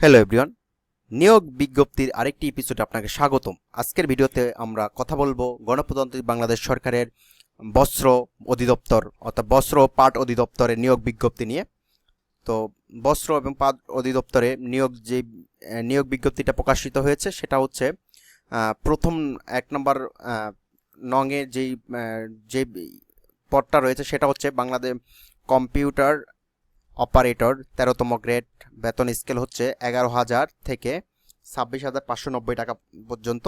Hello everyone নিয়োগ বিজ্ঞপ্তির আরেকটি এপিসোডে আপনাকে স্বাগতম। আজকের ভিডিওতে আমরা কথা বলব গণপ্রজাতন্ত্রী বাংলাদেশ সরকারের বস্ত্র অধিদপ্তর অর্থাৎ বস্ত্র ও পাট অধিদপ্তরের নিয়োগ বিজ্ঞপ্তি নিয়ে। তো বস্ত্র এবং পাট অধিদপ্তরে নিয়োগ যে নিয়োগ বিজ্ঞপ্তিটা প্রকাশিত হয়েছে সেটা হচ্ছে প্রথম এক নম্বর নংয়ে যেই যে পদটা রয়েছে সেটা হচ্ছে বাংলাদেশ কম্পিউটার অপারেটর, তেরোতম গ্রেড, বেতন স্কেল হচ্ছে এগারো হাজার থেকে ছাব্বিশ হাজার পাঁচশো নব্বই টাকা পর্যন্ত।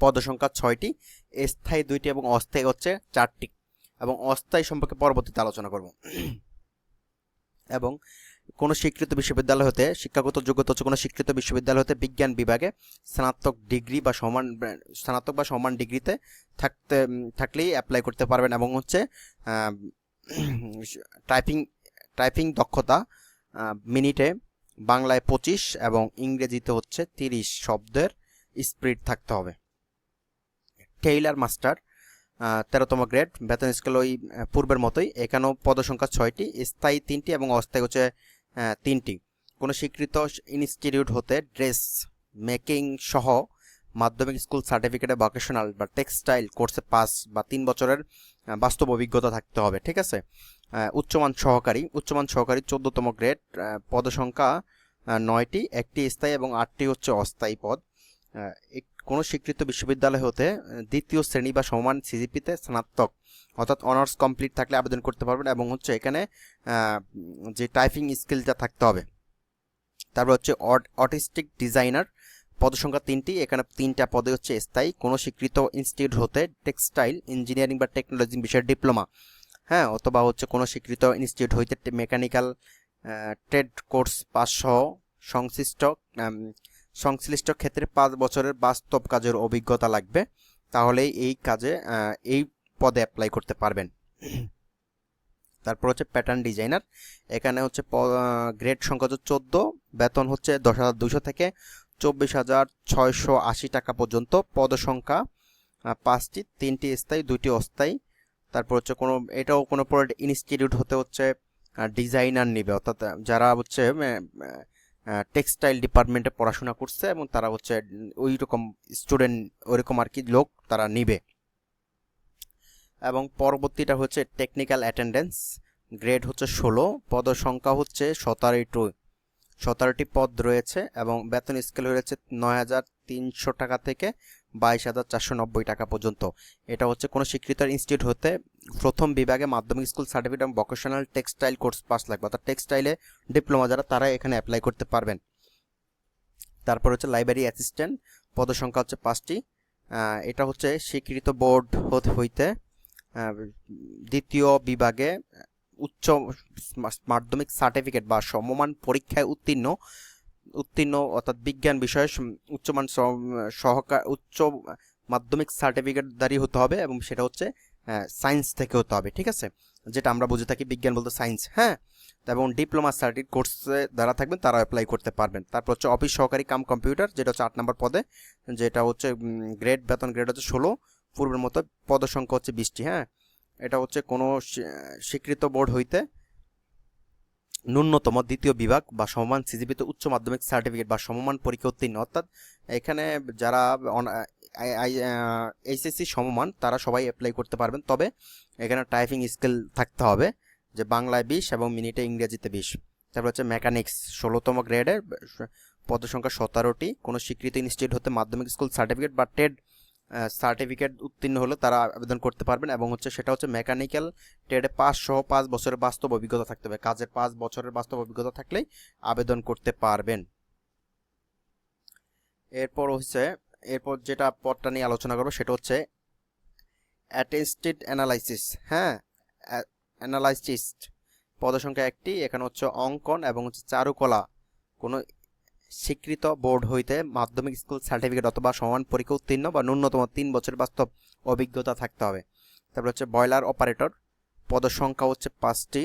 পদসংখ্যা ছয়টি, স্থায়ী দুইটি এবং অস্থায়ী হচ্ছে চারটি। এবং অস্থায়ী সম্পর্কে পরবর্তীতে আলোচনা করব। এবং কোনো স্বীকৃত বিশ্ববিদ্যালয় হতে, শিক্ষাগত যোগ্যতা হচ্ছে কোনো স্বীকৃত বিশ্ববিদ্যালয় হতে বিজ্ঞান বিভাগে স্নাতক ডিগ্রি বা সমান, স্নাতক বা সমান ডিগ্রিতে থাকতে থাকলেই অ্যাপ্লাই করতে পারবেন এবং হচ্ছে টাইপিং টাইপিং দক্ষতা মিনিটে বাংলায় পঁচিশ এবং ইংরেজিতে হচ্ছে তিরিশ শব্দের স্পিড থাকতে হবে। টেইলার মাস্টার তেরোতম গ্রেড, বেতন স্কেল ওই পূর্বের মতোই। এখানেও পদসংখ্যা ছয়টি, স্থায়ী তিনটি এবং অস্থায়ী হচ্ছে তিনটি। কোনো স্বীকৃত ইনস্টিটিউট হতে ড্রেস মেকিং সহ মাধ্যমিক স্কুল সার্টিফিকেটে ভোকেশনাল বা টেক্সটাইল কোর্সে পাস বা তিন বছরের বাস্তব অভিজ্ঞতা থাকতে হবে, ঠিক আছে? উচ্চমান সহকারী উচ্চমান সহকারী চোদ্দতম গ্রেড পদসংখ্যা নয়টি, একটি স্থায়ী এবং আটটি হচ্ছে অস্থায়ী পদ। কোনো স্বীকৃত বিশ্ববিদ্যালয় হতে দ্বিতীয় শ্রেণি বা সমান সিজিপিতে স্নাতক, অর্থাৎ অনার্স কমপ্লিট থাকলে আবেদন করতে পারবেন এবং হচ্ছে এখানে যে টাইপিং স্কিলটা থাকতে হবে, তারপর হচ্ছে অটিস্টিক ডিজাইনার পদসংখ্যা তিনটি, এখানে তিনটা পদে হচ্ছে স্থায়ী। কোনো স্বীকৃত ইনস্টিটিউট হতে টেক্সটাইল ইঞ্জিনিয়ারিং বা টেকনোলজি বিষয়ে ডিপ্লোমা হ্যাঁ অথবা হচ্ছে কোনো স্বীকৃত ইনস্টিটিউট হইতে মেকানিক্যাল ট্রেড কোর্স পাস সহ সংশ্লিষ্ট সংশ্লিষ্ট ক্ষেত্রে পাঁচ বছরের বাস্তব কাজের অভিজ্ঞতা লাগবে। তাহলেই এই কাজে এই পদে অ্যাপ্লাই করতে পারবেন। তারপর হচ্ছে প্যাটার্ন ডিজাইনার এখানে হচ্ছে গ্রেড সংখ্যা হচ্ছে চোদ্দ, বেতন হচ্ছে দশ হাজার দুশো থেকে চব্বিশ হাজার ছয়শো আশি টাকা পর্যন্ত পদসংখ্যা পাঁচটি, তিনটি স্থায়ী দুইটি অস্থায়ী। তারপর হচ্ছে কোনো, এটাও কোনো ইনস্টিটিউট হতে হচ্ছে ডিজাইনার নিবে। অর্থাৎ যারা হচ্ছে টেক্সটাইল ডিপার্টমেন্টে পড়াশোনা করছে এবং তারা হচ্ছে ওই রকম স্টুডেন্ট ওইরকম আর কি লোক তারা নিবে। এবং পরবর্তীটা হচ্ছে টেকনিক্যাল অ্যাটেন্ডেন্স গ্রেড হচ্ছে ষোলো পদ সংখ্যা হচ্ছে সতেরোটি সতেরোটি পদ রয়েছে এবং বেতন স্কেল রয়েছে নয় হাজার তিনশো টাকা থেকে বাইশ হাজার চারশো নব্বই টাকা পর্যন্ত। এটা হচ্ছে কোনো স্বীকৃত ইনস্টিটিউট হতে প্রথম বিভাগে মাধ্যমিক স্কুল সার্টিফিকেট এবং ভোকেশনাল টেক্সটাইল কোর্স পাস লাগবে। অর্থাৎ টেক্সটাইলে ডিপ্লোমা যারা, তারা এখানে অ্যাপ্লাই করতে পারবেন। তারপর হচ্ছে লাইব্রেরি অ্যাসিস্ট্যান্ট পদসংখ্যা হচ্ছে পাঁচটি। এটা হচ্ছে স্বীকৃত বোর্ড হতে, হইতে দ্বিতীয় বিভাগে উচ্চ মাধ্যমিক সার্টিফিকেট বা সমমান পরীক্ষায় উত্তীর্ণ উত্তীর্ণ অর্থাৎ বিজ্ঞান বিষয়ে উচ্চমান সহকার উচ্চ মাধ্যমিক সার্টিফিকেট সার্টিফিকেটধারী হতে হবে এবং সেটা হচ্ছে সায়েন্স থেকে হতে হবে, ঠিক আছে? যেটা আমরা বুঝে থাকি বিজ্ঞান বলতে সায়েন্স হ্যাঁ? এবং ডিপ্লোমা সার্টিফিকেট কোর্সে যারা থাকবেন তারা অ্যাপ্লাই করতে পারবেন। তারপর হচ্ছে অফিস সহকারী কাম কম্পিউটার যেটা হচ্ছে আট নম্বর পদে, যেটা হচ্ছে গ্রেড বেতন গ্রেড হচ্ছে ষোলো, পূর্বের মতো পদসংখ্যা হচ্ছে বিশটি হ্যাঁ? এটা হচ্ছে কোনো স্বীকৃত বোর্ড হইতে ন্যূনতম দ্বিতীয় বিভাগ বা সমমান সিজিপিতে উচ্চ মাধ্যমিক সার্টিফিকেট বা সমমান পরীক্ষা উত্তীর্ণ। অর্থাৎ এখানে যারা এইচএসসি সমমান, তারা সবাই অ্যাপ্লাই করতে পারবেন। তবে এখানে টাইপিং স্কিল থাকতে হবে, যে বাংলায় বিশ এবং মিনিটে ইংরেজিতে বিশ। তারপর হচ্ছে মেকানিক্স ষোলোতম গ্রেডের পদসংখ্যা সতেরোটি, কোনো স্বীকৃত ইনস্টিটিউট হতে মাধ্যমিক স্কুল সার্টিফিকেট বা টেড সার্টিফিকেট উত্তীর্ণ হলে তারা আবেদন করতে পারবেন এবং হচ্ছে সেটা হচ্ছে মেকানিক্যাল ট্রেডে পাঁচ সহ পাঁচ বছরের বাস্তব অভিজ্ঞতা থাকতে হবে। কাজের পাঁচ বছরের বাস্তব অভিজ্ঞতা থাকলেই আবেদন করতে পারবেন। এরপর হচ্ছে, এরপর যেটা পদটা নিয়ে আলোচনা করব সেটা হচ্ছে অ্যাটেস্টেড অ্যানালাইসিস হ্যাঁ? অ্যানালাইসিস্ট পদসংখ্যা একটি, এখানে হচ্ছে অঙ্কন এবং হচ্ছে চারুকলা, কোনো স্বীকৃত বোর্ড হইতে মাধ্যমিক স্কুল সার্টিফিকেট অথবা সমান পরীক্ষা উত্তীর্ণ বা ন্যূনতম তিন বছর বাস্তব অভিজ্ঞতা থাকতে হবে। তারপর হচ্ছে বয়লার অপারেটর, পদসংখ্যা হচ্ছে পাঁচটি,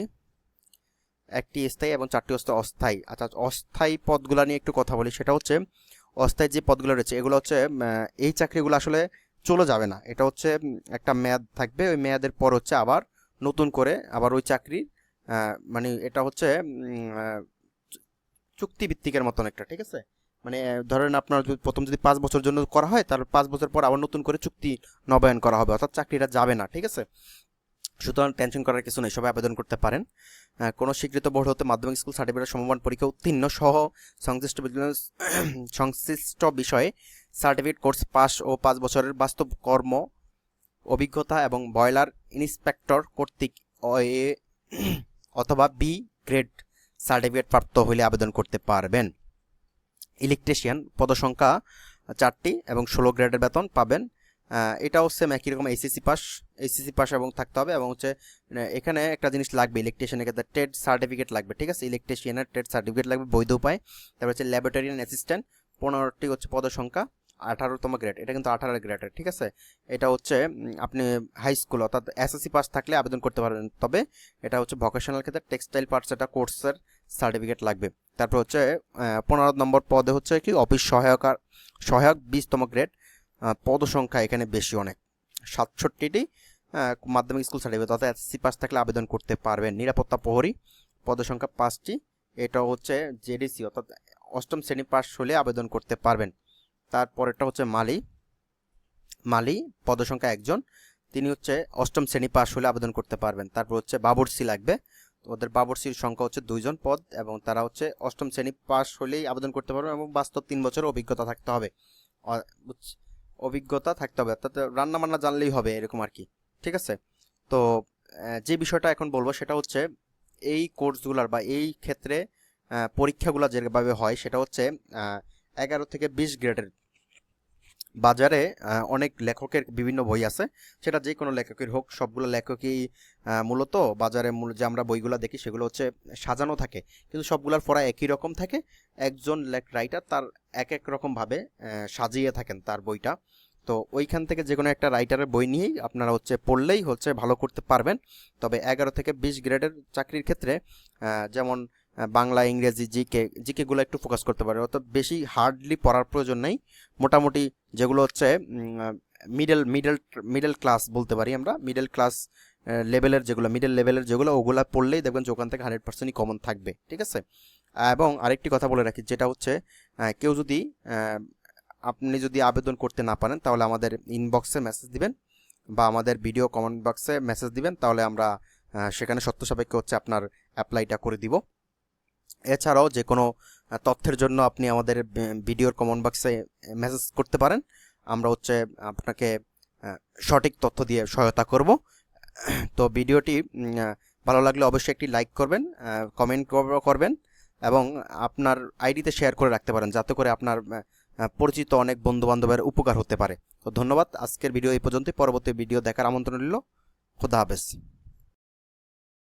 একটি স্থায়ী এবং চারটি হচ্ছে অস্থায়ী। আচ্ছা অস্থায়ী পদগুলো নিয়ে একটু কথা বলি, সেটা হচ্ছে অস্থায়ী যে পদগুলো রয়েছে, এগুলো হচ্ছে এই চাকরিগুলো আসলে চলে যাবে না। এটা হচ্ছে একটা মেয়াদ থাকবে, ওই মেয়াদের পর হচ্ছে আবার নতুন করে আবার ওই চাকরির মানে এটা হচ্ছে চুক্তিভিত্তিকের মতন একটা, ঠিক আছে? মানে ধরেন আপনার প্রথম যদি পাঁচ বছর জন্য করা হয়, তাহলে পাঁচ বছর পর আবার নতুন করে চুক্তি নবায়ন করা হবে, অর্থাৎ চাকরিটা যাবে না, ঠিক আছে? সুতরাং টেনশন করার কিছু নেই, সবাই আবেদন করতে পারেন। কোনো স্বীকৃত বোর্ড হতে মাধ্যমিক স্কুল সার্টিফিকেট সমমান পরীক্ষা উত্তীর্ণ সহ সংশ্লিষ্ট সংশ্লিষ্ট বিষয়ে সার্টিফিকেট কোর্স পাস ও পাঁচ বছরের বাস্তব কর্ম, অভিজ্ঞতা এবং বয়লার ইন্সপেক্টর কর্তৃক অথবা বি গ্রেড সার্টিফিকেট প্রাপ্ত হলে আবেদন করতে পারবেন। ইলেকট্রিশিয়ান, পদসংখ্যা চারটি এবং ষোলো গ্রেডের বেতন পাবেন। এটাও সেম একই রকম এইচএসসি পাস এইচএসসি পাস এবং থাকতে হবে এবং হচ্ছে এখানে একটা জিনিস লাগবে ইলেকট্রিশিয়ানের ক্ষেত্রে ট্রেড সার্টিফিকেট লাগবে, ঠিক আছে? ইলেকট্রিশিয়ানের ট্রেড সার্টিফিকেট লাগবে বৈধ উপায়। তারপর হচ্ছে ল্যাবরেটরিয়ান অ্যাসিস্ট্যান্ট পনেরোটি হচ্ছে পদসংখ্যা। আঠারোতম গ্রেড এটা কিন্তু আঠারো গ্রেডের ঠিক আছে? এটা হচ্ছে আপনি হাই স্কুল অর্থাৎ এসএসসি পাস থাকলে আবেদন করতে পারবেন। তবে এটা হচ্ছে ভোকেশনাল ক্ষেত্রে টেক্সটাইল পার্টস এটা কোর্সের সার্টিফিকেট লাগবে। তারপর হচ্ছে পনেরো নম্বর পদে হচ্ছে কি? অফিস সহায়কার, সহায়ক বিশতম গ্রেড পদ সংখ্যা এখানে বেশি অনেক। সাতষট্টিটি মাধ্যমিক স্কুল সার্টিফিকেট অর্থাৎ এসএসসি পাস থাকলে আবেদন করতে পারবেন। নিরাপত্তা প্রহরী পদ সংখ্যা পাঁচটি এটা হচ্ছে জেডিসি অর্থাৎ অষ্টম শ্রেণি পাস হলে আবেদন করতে পারবেন। তারপরেরটা হচ্ছে মালি। মালি, পদসংখ্যা একজন। তিনি হচ্ছে অষ্টম শ্রেণি পাশ হলে আবেদন করতে পারবেন। তারপর হচ্ছে বাবরসি লাগবে। ওদের বাবরসির সংখ্যা হচ্ছে দুইজন পদ এবং তারা হচ্ছে অষ্টম শ্রেণি পাশ হলেই আবেদন করতে পারবেন এবং বাস্তব তিন বছর অভিজ্ঞতা থাকতে হবে। অভিজ্ঞতা থাকতে হবে। অর্থাৎ রান্না বান্না জানলেই হবে এরকম আর কি। ঠিক আছে? তো যে বিষয়টা এখন বলব সেটা হচ্ছে এই কোর্সগুলার বা এই ক্ষেত্রে পরীক্ষাগুলো যেভাবে হয় সেটা হচ্ছে এগারো থেকে বিশ গ্রেডের বাজারে অনেক লেখকের বিভিন্ন বই আছে। সেটা যে কোনো লেখকের হোক, সবগুলো লেখকই মূলত বাজারে মূল যে আমরা বইগুলো দেখি সেগুলো হচ্ছে সাজানো থাকে। কিন্তু সবগুলোর পড়া একই রকম থাকে। একজন রাইটার তার এক এক রকমভাবে সাজিয়ে থাকেন তার বইটা। তো ওইখান থেকে যে কোনো একটা রাইটারের বই নিয়েই আপনারা হচ্ছে পড়লেই হচ্ছে ভালো করতে পারবেন। তবে এগারো থেকে বিশ গ্রেডের চাকরির ক্ষেত্রে যেমন বাংলা, ইংরেজি, জিকে, জিকেগুলো একটু ফোকাস করতে পারে। অর্থাৎ বেশি হার্ডলি পড়ার প্রয়োজন নেই। মোটামুটি যেগুলো হচ্ছে মিডল মিডল মিডল ক্লাস বলতে পারি আমরা। মিডল ক্লাস লেভেলের যেগুলো মিডল লেভেলের যেগুলো, ওগুলো পড়লেই দেখবেন যে ওখান থেকে হান্ড্রেড পার্সেন্টই কমন থাকবে, ঠিক আছে? এবং আরেকটি কথা বলে রাখি, যেটা হচ্ছে কেউ যদি আপনি যদি আবেদন করতে না পারেন, তাহলে আমাদের ইনবক্সে মেসেজ দিবেন বা আমাদের ভিডিও কমেন্ট বক্সে মেসেজ দিবেন, তাহলে আমরা সেখানে সত্য সাপেক্ষে হচ্ছে আপনার অ্যাপ্লাইটা করে দিব। এছাড়াও যে কোনো তথ্যের জন্য আপনি আমাদের ভিডিওর কমেন্ট বক্সে মেসেজ করতে পারেন। আমরা হচ্ছে আপনাকে সঠিক তথ্য দিয়ে সহায়তা করব। তো ভিডিওটি ভালো লাগলে অবশ্যই একটি লাইক করবেন কমেন্ট করবেন এবং আপনার আইডিতে শেয়ার করে রাখতে পারেন যাতে করে আপনার পরিচিত অনেক বন্ধু বান্ধবের উপকার হতে পারে। তো ধন্যবাদ। আজকের ভিডিও এই পর্যন্তই। পরবর্তী ভিডিও দেখার আমন্ত্রণ রইল। খোদা হাফেজ।